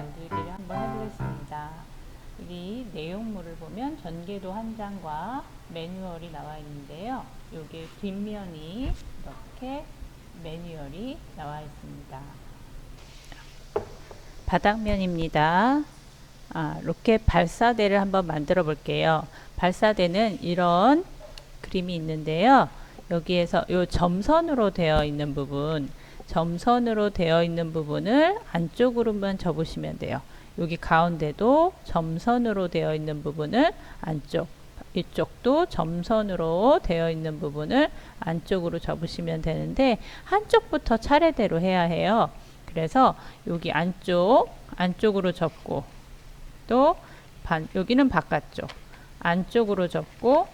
만들기를 한번 해보겠습니다. 여기 내용물을 보면 전개도 한 장과 매뉴얼이 나와 있는데요. 여기 뒷면이 이렇게 매뉴얼이 나와 있습니다. 바닥면입니다. 아, 로켓 발사대를 한번 만들어 볼게요. 발사대는 이런 그림이 있는데요. 여기에서 이 점선으로 되어 있는 부분, 점선으로 되어 있는 부분을 안쪽으로만 접으시면 돼요. 여기 가운데도 점선으로 되어 있는 부분을 안쪽, 이쪽도 점선으로 되어 있는 부분을 안쪽으로 접으시면 되는데 한쪽부터 차례대로 해야 해요. 그래서 여기 안쪽, 안쪽으로 접고 또 반, 여기는 바깥쪽, 안쪽으로 접고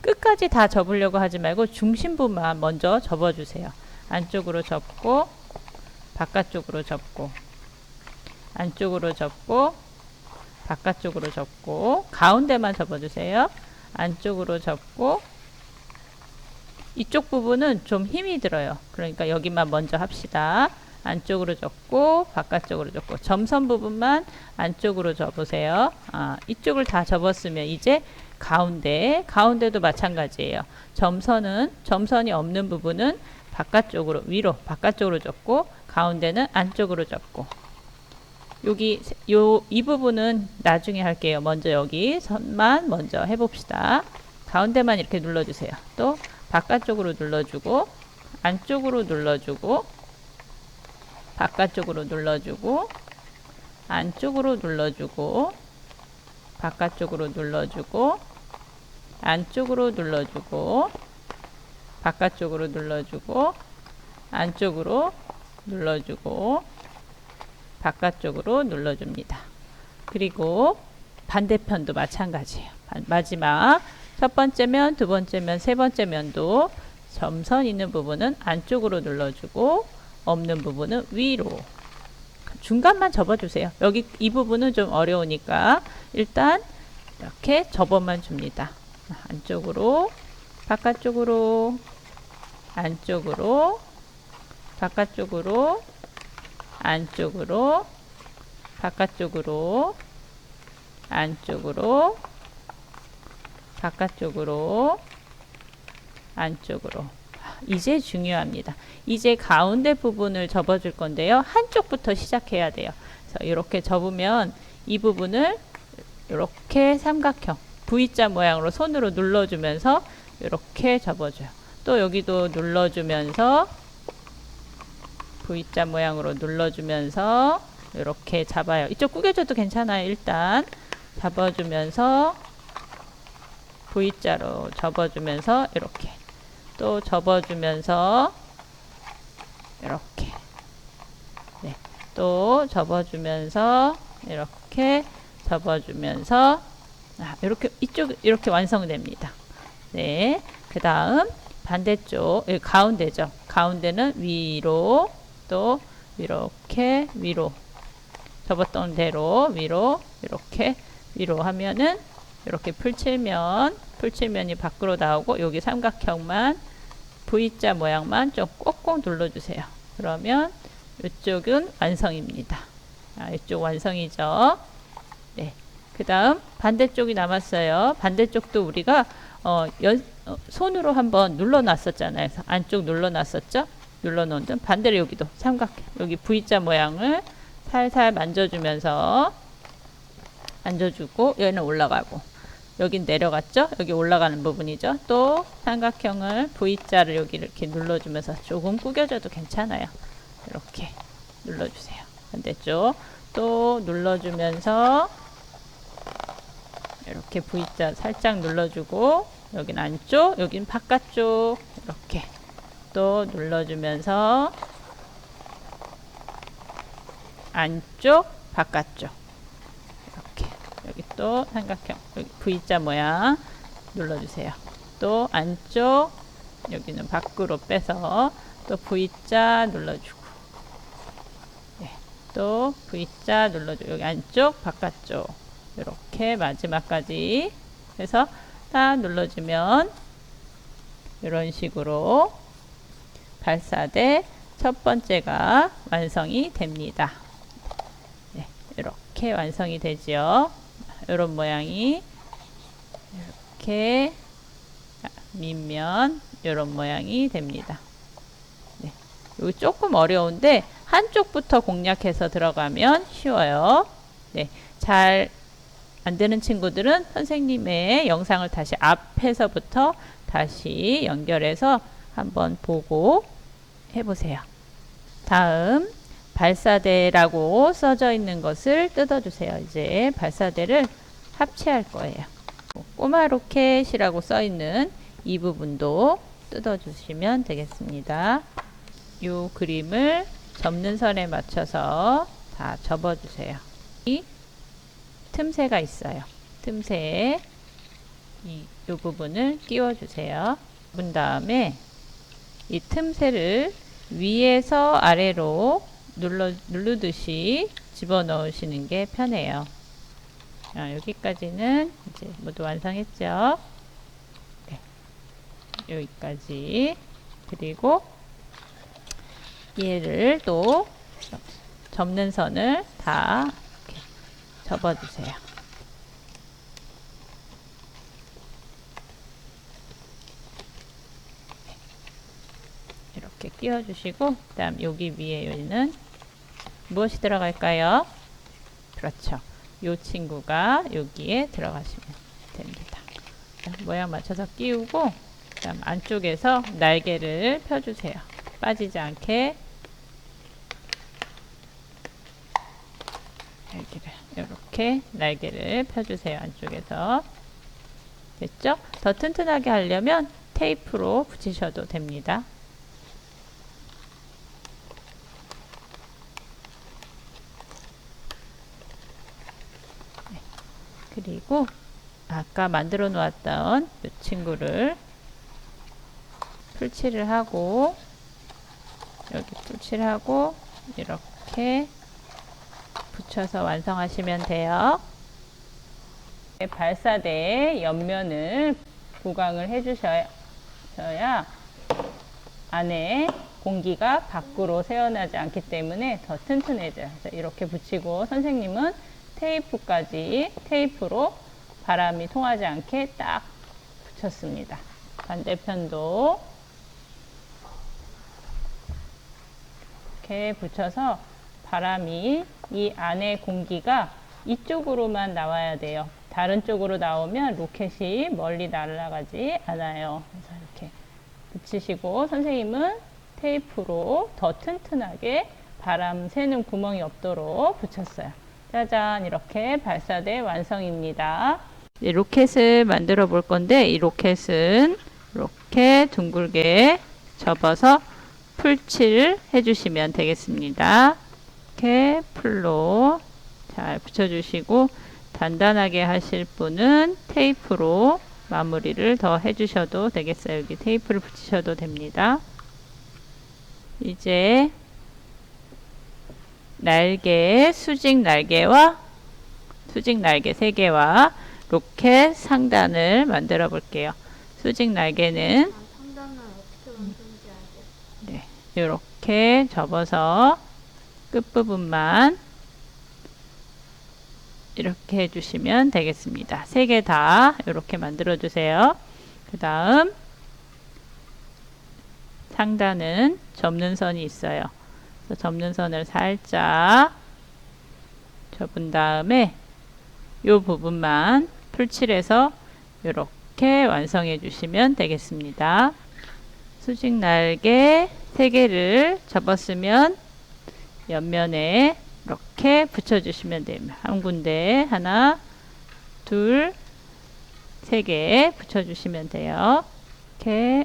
끝까지 다 접으려고 하지 말고 중심부만 먼저 접어주세요. 안쪽으로 접고 바깥쪽으로 접고 안쪽으로 접고 바깥쪽으로 접고 가운데만 접어주세요. 안쪽으로 접고 이쪽 부분은 좀 힘이 들어요. 그러니까 여기만 먼저 합시다. 안쪽으로 접고 바깥쪽으로 접고 점선 부분만 안쪽으로 접으세요. 아, 이쪽을 다 접었으면 이제 가운데 가운데도 마찬가지예요. 점선은 점선이 없는 부분은 바깥쪽으로 위로 바깥쪽으로 접고 가운데는 안쪽으로 접고 여기 요 이 부분은 나중에 할게요. 먼저 여기 선만 먼저 해봅시다. 가운데만 이렇게 눌러주세요. 또 바깥쪽으로 눌러주고 안쪽으로 눌러주고 바깥쪽으로 눌러주고 안쪽으로 눌러주고 바깥쪽으로 눌러주고 안쪽으로 눌러주고 바깥쪽으로 눌러주고 안쪽으로 눌러주고 바깥쪽으로 눌러줍니다. 그리고 반대편도 마찬가지예요. 마지막 첫 번째 면, 두 번째 면, 세 번째 면도 점선 있는 부분은 안쪽으로 눌러주고 없는 부분은 위로 중간만 접어주세요. 여기 이 부분은 좀 어려우니까 일단 이렇게 접어만 줍니다. 안쪽으로 바깥쪽으로 안쪽으로 바깥쪽으로 안쪽으로 바깥쪽으로 안쪽으로 바깥쪽으로 안쪽으로 이제 중요합니다. 이제 가운데 부분을 접어줄 건데요. 한쪽부터 시작해야 돼요. 그래서 이렇게 접으면 이 부분을 이렇게 삼각형 V자 모양으로 손으로 눌러주면서 이렇게 접어줘요. 또 여기도 눌러주면서 V자 모양으로 눌러주면서 이렇게 잡아요. 이쪽 구겨줘도 괜찮아요. 일단 잡아주면서 V자로 접어주면서 이렇게 또 접어주면서 이렇게 네, 또 접어주면서 이렇게 접어주면서 아, 이렇게 이쪽 이렇게 완성됩니다. 네, 그 다음 반대쪽 예, 가운데죠. 가운데는 위로 또 이렇게 위로 접었던 대로 위로 이렇게 위로 하면은 이렇게 풀칠면 풀칠면이 밖으로 나오고 여기 삼각형만 V자 모양만 좀 꼭꼭 눌러주세요. 그러면 이쪽은 완성입니다. 아, 이쪽 완성이죠. 네. 그 다음 반대쪽이 남았어요. 반대쪽도 우리가 어, 연, 어, 손으로 한번 눌러놨었잖아요. 안쪽 눌러놨었죠. 눌러놓은 듯 반대로 여기도 삼각형 여기 V자 모양을 살살 만져주면서 만져주고 얘는 올라가고 여긴 내려갔죠? 여기 올라가는 부분이죠. 또 삼각형을 V자를 여기 이렇게 눌러주면서 조금 구겨줘도 괜찮아요. 이렇게 눌러주세요. 반대쪽 또 눌러주면서 이렇게 V자 살짝 눌러주고 여긴 안쪽, 여긴 바깥쪽 이렇게 또 눌러주면서 안쪽, 바깥쪽. 이렇게. 여기 또 삼각형. 여기 V자 모양 눌러주세요. 또 안쪽 여기는 밖으로 빼서 또 V자 눌러주고. 네, 또 V자 눌러주고. 여기 안쪽 바깥쪽 이렇게 마지막까지 해서 딱 눌러주면 이런 식으로 발사대 첫 번째가 완성이 됩니다. 이렇게 완성이 되죠. 이런 모양이 이렇게 밑면 이런 모양이 됩니다. 네. 여기 조금 어려운데 한쪽부터 공략해서 들어가면 쉬워요. 네. 잘 안 되는 친구들은 선생님의 영상을 다시 앞에서부터 다시 연결해서 한번 보고 해보세요. 다음 발사대라고 써져 있는 것을 뜯어주세요. 이제 발사대를 합체할 거예요. 꼬마 로켓이라고 써 있는 이 부분도 뜯어주시면 되겠습니다. 이 그림을 접는 선에 맞춰서 다 접어주세요. 이 틈새가 있어요. 틈새에 이, 이 부분을 끼워주세요. 그 다음에 이 틈새를 위에서 아래로 눌러, 누르듯이 집어넣으시는 게 편해요. 자, 여기까지는 이제 모두 완성했죠. 네. 여기까지. 그리고 얘를 또 접는 선을 다 접어주세요. 이렇게 끼워주시고 그 다음 여기 위에 여기는 무엇이 들어갈까요? 그렇죠. 이 친구가 여기에 들어가시면 됩니다. 자, 모양 맞춰서 끼우고 그 다음 안쪽에서 날개를 펴주세요. 빠지지 않게 날개를 이렇게 날개를 펴주세요. 안쪽에서 됐죠? 더 튼튼하게 하려면 테이프로 붙이셔도 됩니다. 그리고 아까 만들어 놓았던 이 친구를 풀칠을 하고 여기 풀칠을 하고 이렇게 붙여서 완성하시면 돼요. 발사대의 옆면을 보강을 해주셔야 안에 공기가 밖으로 새어나지 않기 때문에 더 튼튼해져요. 이렇게 붙이고 선생님은 테이프까지 테이프로 바람이 통하지 않게 딱 붙였습니다. 반대편도 이렇게 붙여서 바람이 이 안에 공기가 이쪽으로만 나와야 돼요. 다른 쪽으로 나오면 로켓이 멀리 날아가지 않아요. 그래서 이렇게 붙이시고 선생님은 테이프로 더 튼튼하게 바람 새는 구멍이 없도록 붙였어요. 짜잔 이렇게 발사대 완성입니다. 로켓을 만들어 볼 건데 이 로켓은 이렇게 둥글게 접어서 풀칠 해주시면 되겠습니다. 이렇게 풀로 잘 붙여주시고 단단하게 하실 분은 테이프로 마무리를 더 해주셔도 되겠어요. 여기 테이프를 붙이셔도 됩니다. 이제 날개, 수직 날개와 수직 날개 3개와 로켓 상단을 만들어 볼게요. 수직 날개는 알고 네, 이렇게 접어서 끝부분만 이렇게 해주시면 되겠습니다. 세 개 다 이렇게 만들어 주세요. 그 다음 상단은 접는 선이 있어요. 접는 선을 살짝 접은 다음에 이 부분만 풀칠해서 이렇게 완성해 주시면 되겠습니다. 수직 날개 3개를 접었으면 옆면에 이렇게 붙여주시면 됩니다. 한 군데 하나, 둘, 세 개 붙여주시면 돼요. 이렇게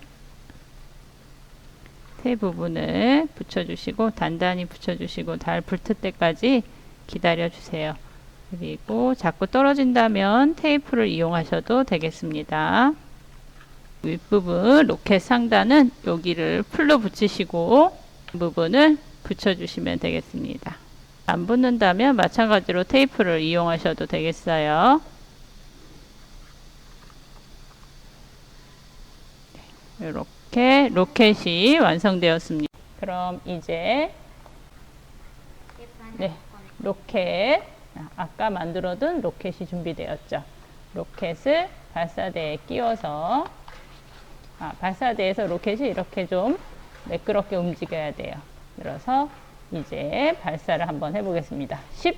세 부분을 붙여주시고 단단히 붙여주시고 잘 붙을 때까지 기다려주세요. 그리고 자꾸 떨어진다면 테이프를 이용하셔도 되겠습니다. 윗부분 로켓 상단은 여기를 풀로 붙이시고 부분을 붙여주시면 되겠습니다. 안 붙는다면 마찬가지로 테이프를 이용하셔도 되겠어요. 이렇게 로켓이 완성되었습니다. 그럼 이제 네, 로켓 아, 아까 만들어둔 로켓이 준비되었죠. 로켓을 발사대에 끼워서 아, 발사대에서 로켓이 이렇게 좀 매끄럽게 움직여야 돼요. 그래서 이제 발사를 한번 해보겠습니다. 10,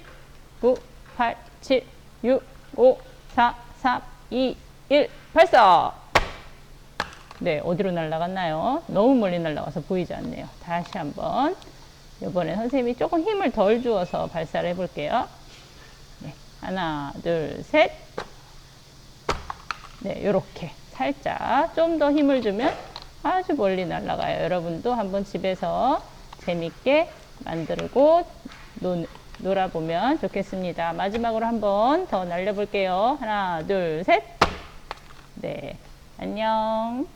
9, 8, 7, 6, 5, 4, 3, 2, 1, 발사! 네, 어디로 날아갔나요? 너무 멀리 날아가서 보이지 않네요. 다시 한번. 이번에 선생님이 조금 힘을 덜 주어서 발사를 해볼게요. 네, 하나, 둘, 셋. 네, 요렇게 살짝 좀 더 힘을 주면 아주 멀리 날아가요. 여러분도 한번 집에서 재밌게 만들고 노, 놀아보면 좋겠습니다. 마지막으로 한 번 더 날려볼게요. 하나, 둘, 셋. 네, 안녕.